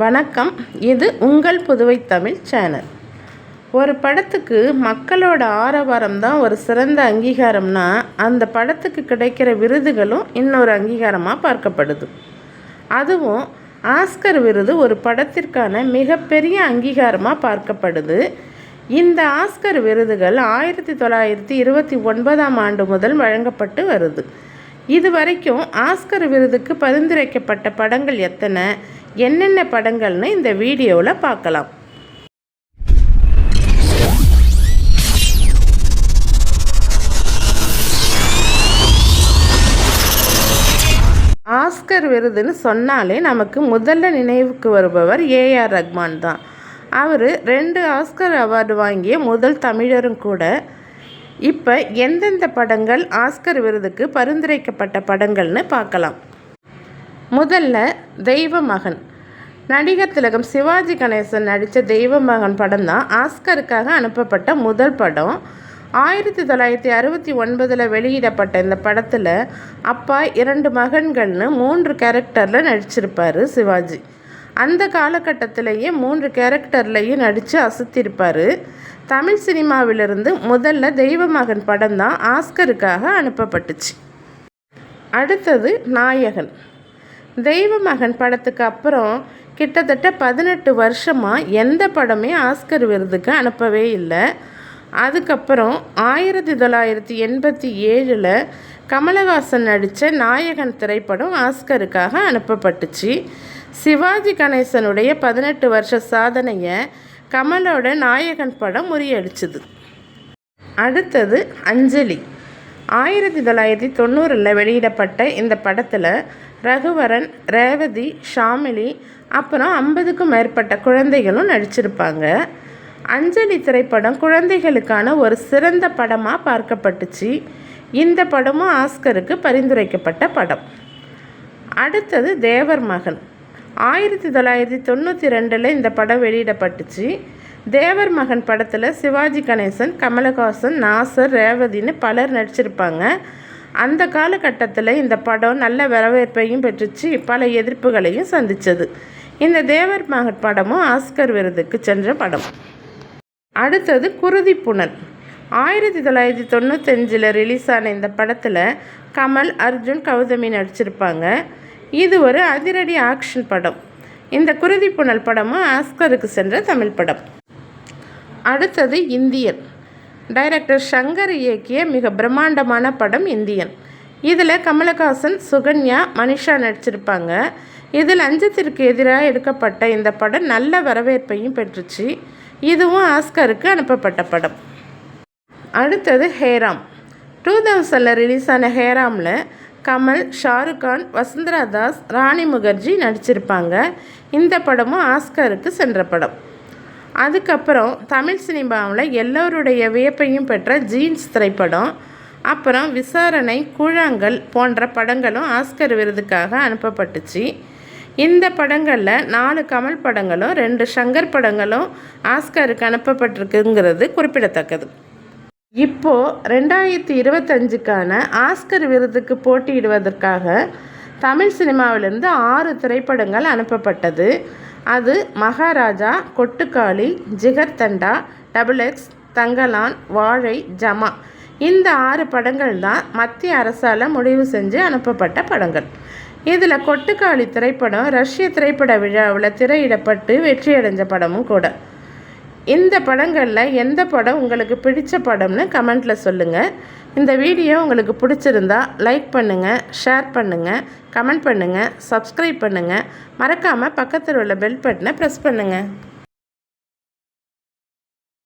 வணக்கம். இது உங்கள் புதுவை தமிழ் சேனல். ஒரு படத்துக்கு மக்களோட ஆரவாரம் தான் ஒரு சிறந்த அங்கீகாரம்னா அந்த படத்துக்கு கிடைக்கிற விருதுகளும் இன்னொரு அங்கீகாரமாக பார்க்கப்படுது. அதுவும் ஆஸ்கர் விருது ஒரு படத்திற்கான மிகப்பெரிய அங்கீகாரமாக பார்க்கப்படுது. இந்த ஆஸ்கர் விருதுகள் ஆயிரத்தி தொள்ளாயிரத்தி இருபத்தி ஒன்பதாம் ஆண்டு முதல் வழங்கப்பட்டு வருது. இது வரைக்கும் ஆஸ்கர் விருதுக்கு பரிந்துரைக்கப்பட்ட படங்கள் எத்தனை? என்னென்ன படங்கள்னு இந்த வீடியோவில் பார்க்கலாம். ஆஸ்கர் விருதுன்னு சொன்னாலே நமக்கு முதல்ல நினைவுக்கு வருபவர் ஏஆர் ரஹ்மான் தான். அவர் ரெண்டு ஆஸ்கர் அவார்டு வாங்கிய முதல் தமிழரும் கூட இப்போ எந்தெந்த படங்கள் ஆஸ்கர் விருதுக்கு பரிந்துரைக்கப்பட்ட படங்கள்னு பார்க்கலாம். முதல்ல தெய்வ மகன் நடிகர் திலகம் சிவாஜி கணேசன் நடித்த தெய்வ மகன் படம் தான் ஆஸ்கருக்காக அனுப்பப்பட்ட முதல் படம். ஆயிரத்தி தொள்ளாயிரத்தி அறுபத்தி ஒன்பதில் வெளியிடப்பட்ட இந்த படத்தில் அப்பா இரண்டு மகன்கள்னு மூன்று கேரக்டரில் நடிச்சிருப்பார் சிவாஜி. அந்த காலகட்டத்திலேயே மூன்று கேரக்டர்லேயும் நடித்து அசத்திருப்பார். தமிழ் சினிமாவிலிருந்து முதல்ல தெய்வமகன் படம் தான் ஆஸ்கருக்காக அனுப்பப்பட்டுச்சு. அடுத்தது நாயகன். தெய்வமகன் படத்துக்கு அப்புறம் கிட்டத்தட்ட பதினெட்டு வருஷமாக எந்த படமே ஆஸ்கர் விருதுக்கு அனுப்பவே இல்லை. அதுக்கப்புறம் ஆயிரத்தி தொள்ளாயிரத்தி எண்பத்தி ஏழில் கமலஹாசன் நடித்த நாயகன் திரைப்படம் ஆஸ்கருக்காக அனுப்பப்பட்டுச்சு. சிவாஜி கணேசனுடைய பதினெட்டு வருஷ சாதனையை கமலோட நாயகன் படம் முறியடிச்சது. அடுத்தது அஞ்சலி. ஆயிரத்தி தொள்ளாயிரத்தி தொண்ணூறில் வெளியிடப்பட்ட இந்த படத்தில் ரகுவரன் ரேவதி ஷாமிலி அப்புறம் ஐம்பதுக்கும் மேற்பட்ட குழந்தைகளும் நடிச்சிருப்பாங்க. அஞ்சலி திரைப்படம் குழந்தைகளுக்கான ஒரு சிறந்த படமாக பார்க்கப்பட்டுச்சு. இந்த படமும் ஆஸ்கருக்கு பரிந்துரைக்கப்பட்ட படம். அடுத்தது தேவர் மகன். ஆயிரத்தி தொள்ளாயிரத்தி தொண்ணூற்றி ரெண்டில் இந்த படம் வெளியிடப்பட்டுச்சு. தேவர் மகன் படத்தில் சிவாஜி கணேசன் கமலஹாசன் நாசர் ரேவதின்னு பலர் நடிச்சிருப்பாங்க. அந்த காலகட்டத்தில் இந்த படம் நல்ல வரவேற்பையும் பெற்றுச்சு பல எதிர்ப்புகளையும் சந்தித்தது இந்த தேவர் மகன் படமும் ஆஸ்கர் விருதுக்கு சென்ற படம். அடுத்தது குருதி புனல். ஆயிரத்தி தொள்ளாயிரத்தி தொண்ணூத்தஞ்சில் ரிலீஸ் ஆன இந்த படத்தில் கமல் அர்ஜுன் கௌதமி நடிச்சிருப்பாங்க. இது ஒரு அதிரடி ஆக்ஷன் படம். இந்த குருதி புனல் படமும் ஆஸ்கருக்கு சென்ற தமிழ் படம். அடுத்தது இந்தியன். டைரக்டர் சங்கர் இயக்கிய மிக பிரம்மாண்டமான படம் இந்தியன். இதில் கமலஹாசன் சுகன்யா மனிஷா நடிச்சிருப்பாங்க. இதில் அஞ்சத்திற்கு எதிராக எடுக்கப்பட்ட இந்த படம் நல்ல வரவேற்பையும் பெற்றுச்சு. இதுவும் ஆஸ்கருக்கு அனுப்பப்பட்ட படம். அடுத்தது ஹேராம். டூ தௌசண்டில் ரிலீஸ் ஆன ஹேராமில் கமல் ஷாருக்கான் வசுந்தரா தாஸ் ராணி முகர்ஜி நடிச்சிருப்பாங்க. இந்த படமும் ஆஸ்கருக்கு சென்ற படம். அதுக்கப்புறம் தமிழ் சினிமாவில் எல்லோருடைய வியப்பையும் பெற்ற ஜீன்ஸ் திரைப்படம் அப்புறம் விசாரணை கூழாங்கல் போன்ற படங்களும் ஆஸ்கர் விருதுக்காக அனுப்பப்பட்டுச்சு. இந்த படங்களில் நாலு கமல் படங்களும் ரெண்டு ஷங்கர் படங்களும் ஆஸ்கருக்கு அனுப்பப்பட்டிருக்குங்கிறது குறிப்பிடத்தக்கது. இப்போது ரெண்டாயிரத்தி இருபத்தஞ்சுக்கான ஆஸ்கர் விருதுக்கு போட்டியிடுவதற்காக தமிழ் சினிமாவிலிருந்து ஆறு திரைப்படங்கள் அனுப்பப்பட்டது. அது மகாராஜா கொட்டுக்காளி ஜிகர்தண்டா டபுள் எக்ஸ் தங்கலான் வாழை ஜமா. இந்த ஆறு படங்கள் தான் மத்திய அரசால் முடிவு செஞ்சு அனுப்பப்பட்ட படங்கள். இதில் கொட்டுக்காளி திரைப்படம் ரஷ்ய திரைப்பட விழாவில் திரையிடப்பட்டு வெற்றியடைஞ்ச படமும் கூட. இந்த படங்களில் எந்த படம் உங்களுக்கு பிடித்த படம்னு கமெண்ட்டில் சொல்லுங்கள் இந்த வீடியோ உங்களுக்கு பிடிச்சிருந்தா லைக் பண்ணுங்கள் ஷேர் பண்ணுங்கள் கமெண்ட் பண்ணுங்கள் சப்ஸ்கிரைப் பண்ணுங்கள் மறக்காமல் பக்கத்தில் உள்ள பெல் பட்டனை ப்ரெஸ் பண்ணுங்கள்